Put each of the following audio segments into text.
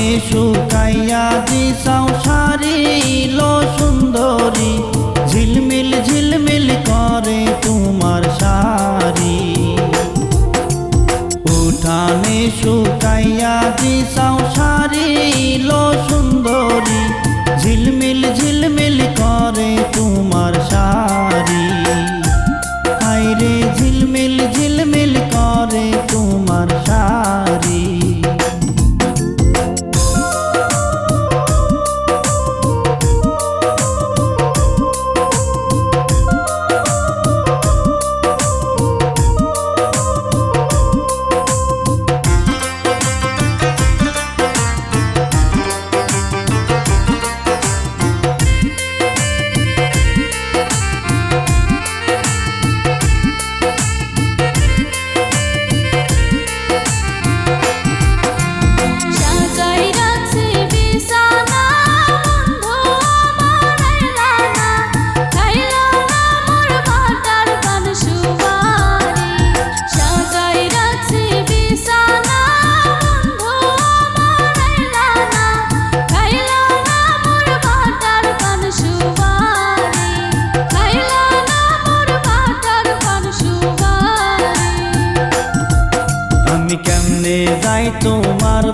তুমি শুকাইয়া দিশাও সারিল সুন্দরী। ঝিলমিল ঝিলমিল করে তোমার সারি উঠানে শুকাইয়া দিশাও সারিল সুন্দরী। ঝিলমিল ঝিলমিল করে তোমার সারি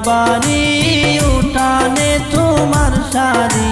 বাড়ি উঠানে তোমার শাড়ি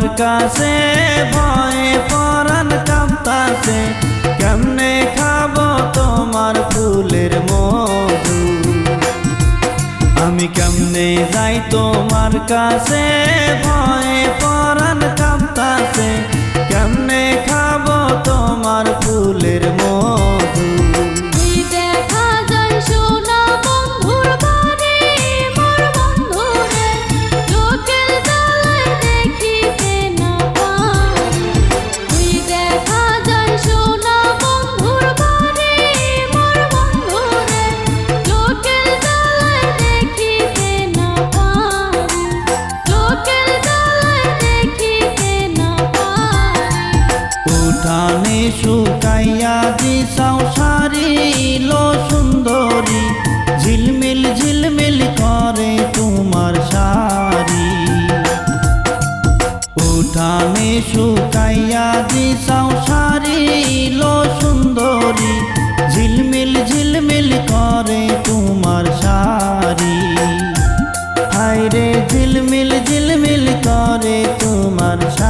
তোমার কাছে, ভয়ে পরাণ কাঁপতাছে। কেমনে খাব তোমার ফুলের মধু? আমি কেমনে যাই তোমার কাছে ছিল সুন্দরী, ঝিলমিল ঝিলমিল করে তোমার শাড়ি। উঠানে শুকাইয়া দিশাও শাড়ি লো সুন্দরী, ঝিলমিল ঝিলমিল করে তোমার শাড়ি। হায় রে ঝিলমিল ঝিলমিল করে তোমার শাড়ি